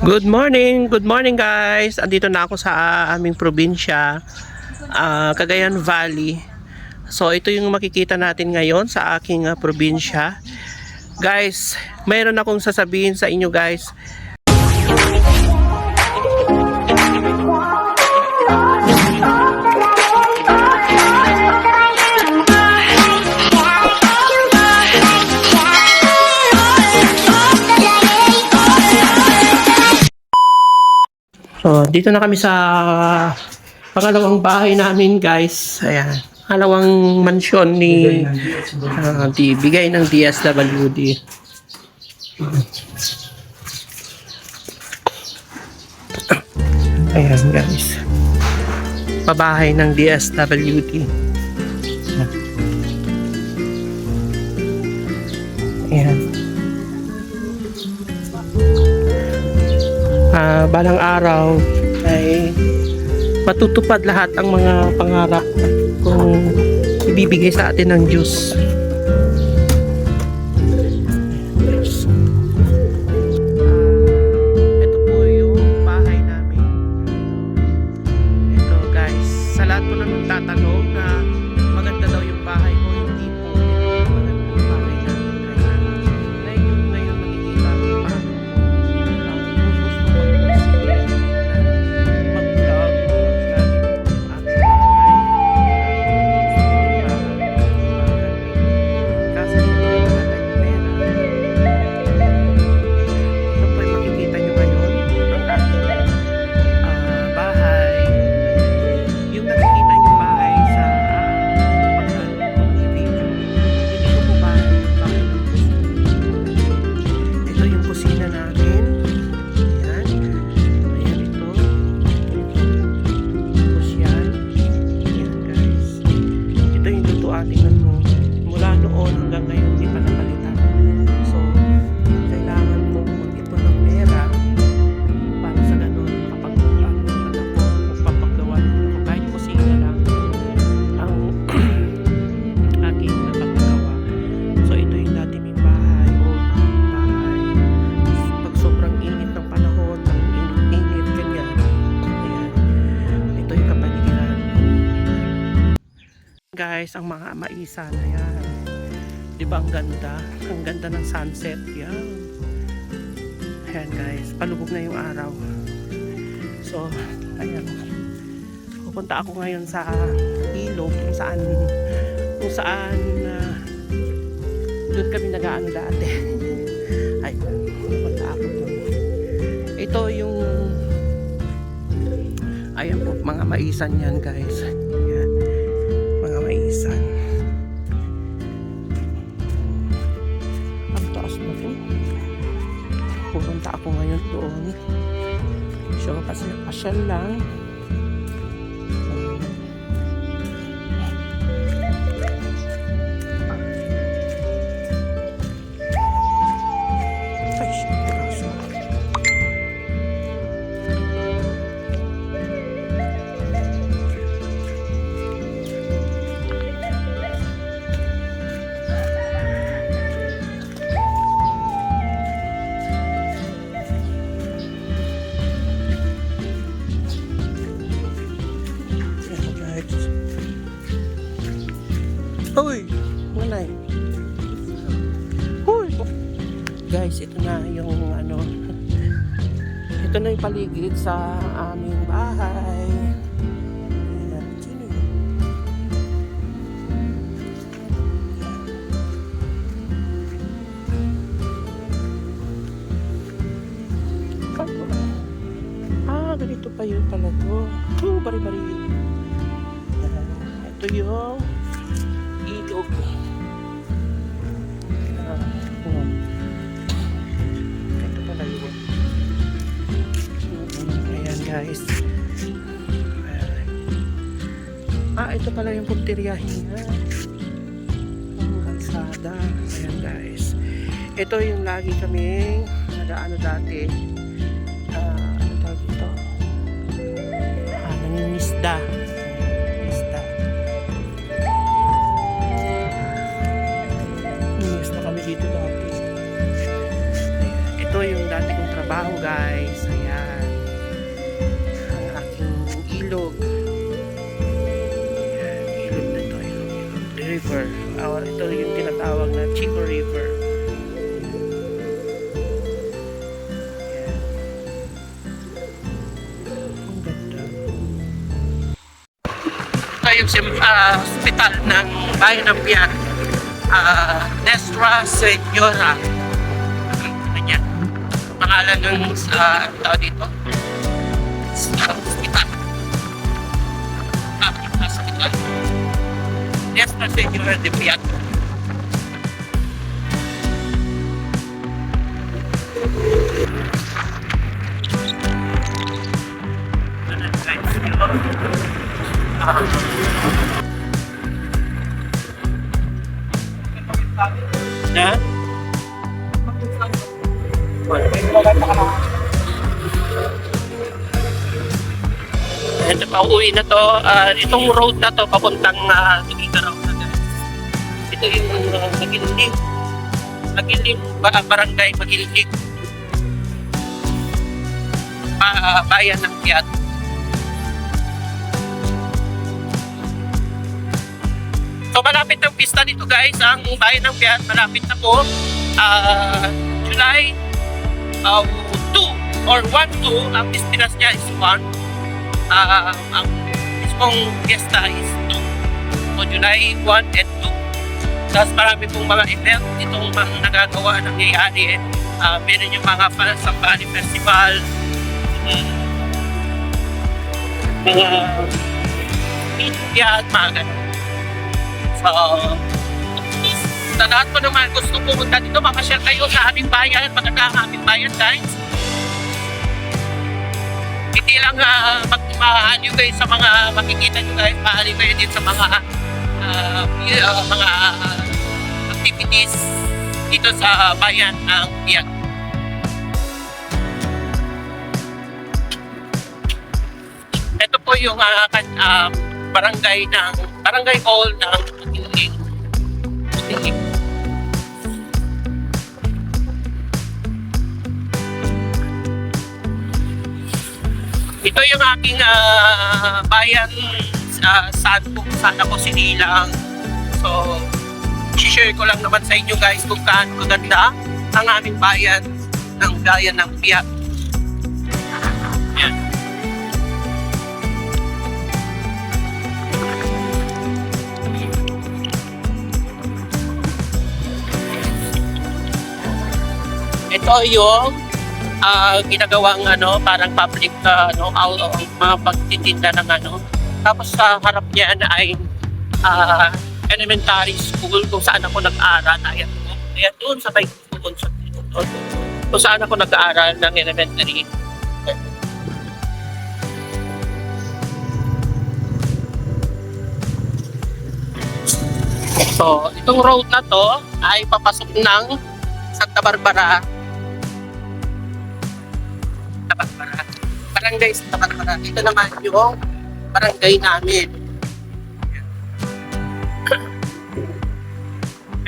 Good morning! Good morning guys! Andito na ako sa ah, aming probinsya, ah, Cagayan Valley. So ito yung makikita natin ngayon sa aking ah, probinsya. Guys, mayroon akong sasabihin sa inyo guys. Dito na kami sa pangalawang bahay namin guys. Ayan. Pangalawang mansyon ni ah, di, bigay ng DSWD. Ayan guys. Pabahay ng DSWD. Ayan. Balang araw ay matutupad lahat ang mga pangarap kung ibibigay sa atin ng Diyos. Lutuating ano. Mula noon hanggang ngayon hindi pa napalitan. Guys, ang mga maisan, ayan. Di ba ang ganda? Ang ganda ng sunset. Yan. Ayan guys, palubog na yung araw. So, ayan. Pupunta ako ngayon sa ilog kung saan kung saan ah, doon kami nag-aano dati. Ay, pupunta ako doon. Ito yung ayan po, mga maisan yan guys. Pupunta ako ngayon doon. So, kasi pasyal lang. Guys, ito na yung ano. Ito na yung paligid sa aming bahay. Ah, ganito pa yun pala to. Oh, bari-bari. Ayan, Ito yung ilog. Ah, guys. Ah, ito pala yung puntiryahin niya. Ang kalsada. Ayan guys. Ito yung lagi kaming nagaano dati. Ah, ano tawag ito? Ah, nangingisda. Isda. Nangingisda kami dito dati. Ito yung dati kong trabaho guys. Ayan. River. Ah, ito yung tinatawag na Chico River. Ayan. Ang ganda. Yung ah, hospital ng bayan ng Pian. Ah, Nestra Senora. Kanya. Pangalan ng sa tao dito. Sa Nestra Senora de Pian. Ano, And pauwi na to, ah, itong road na to papuntang uh, Tugigaraw na guys. Ito yung uh, Maginling. Maginling, ba, barangay Maginling. Pa, bayan ng Piat. So malapit ang pista nito guys, ang bayan ng Piat, malapit na po. Ah, July uh, 2 or 1-2, ang Pistinas niya is 1. Ah, ang mismong fiesta is 2. So July 1 and 2. Tapos marami pong mga event itong mga nagagawa nangyayari. Uh, meron yung mga pa- Sambani Festival, uh, mga media at mga ganun. So, sa lahat po naman gusto pumunta dito, makasyal kayo sa aming bayan, maganda ang aming bayan guys. Hindi lang uh, magmahal nyo guys sa mga makikita nyo guys, maaari kayo din sa mga ah, y- ah, mga ah, activities dito sa bayan ng Biag. Ito po yung ah, kan- ah, barangay ng barangay hall ng Iling. Iling. Ito yung aking ah, bayan sa saan po saan ako sinilang. So, share ko lang naman sa inyo guys kung gaano kaganda ang aming bayan ng bayan ng Piat. Yan. Ito yung ah ginagawang ano, parang public ah, ano, out, mga pagtitinda ng ano. Tapos sa harap niyan ay ah, elementary school kung saan ako nag-aaral. Ayan. Ayan doon sa may doon sa doon. Kung saan ako nag-aaral ng elementary. So, itong road na to ay papasok ng Santa Barbara. Barangay Santa Barbara. Ito naman yung barangay namin.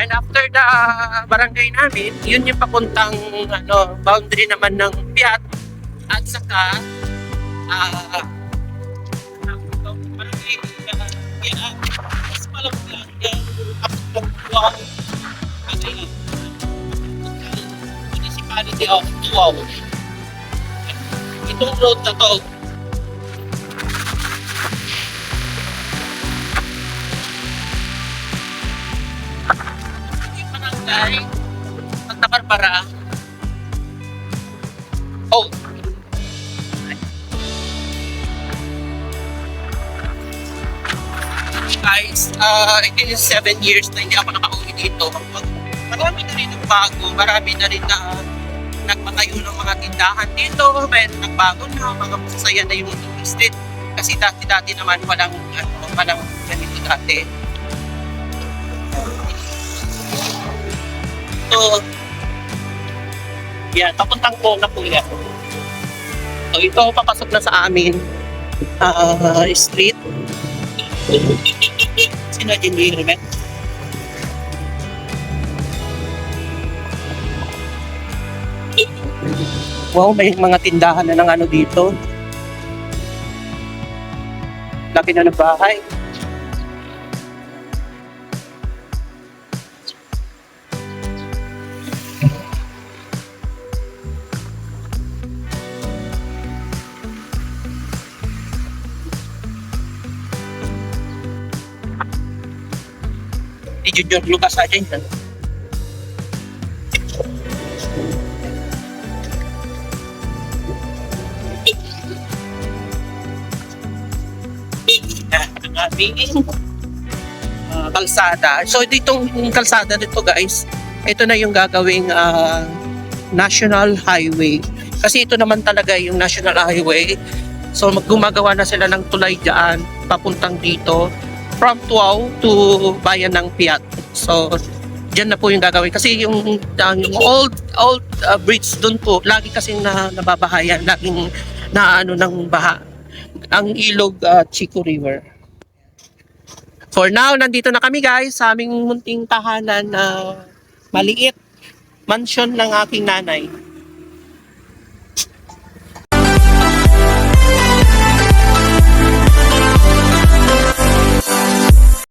And after the barangay namin, yun yung papuntang ano, boundary naman ng Piat at saka ah barangay uh, Piat. Mas malaki lang Tuaw. Ano yun? Municipality of Tuaw. Itong road na to, yung barangay Santa Barbara. Oh. Guys, uh, it is seven years na hindi ako nakauwi dito. Marami na rin ang bago, marami na rin na nagpatayo ng mga tindahan dito, may nagbago na, mga masasaya na yung street. Kasi dati-dati naman walang, ano, walang ganito dati. So, yan, papuntang ko na po yan. So, ito, papasok na sa amin ah street. Sino din yung Wow, may mga tindahan na ng ano dito. Laki na ng bahay. Di Junior Lucas aja yun. Aming ah, kalsada. So ditong kalsada nito guys, ito na yung gagawing ah, national highway. Kasi ito naman talaga yung national highway. So mag- gumagawa na sila ng tulay dyan papuntang dito from Tuaw to bayan ng Piat. So Diyan na po yung gagawin kasi yung ah, yung old old ah, bridge doon po lagi kasi na nababahayan laging na ano ng baha ang ilog ah, Chico River. For now, nandito na kami guys sa aming munting tahanan na maliit mansion ng aking nanay.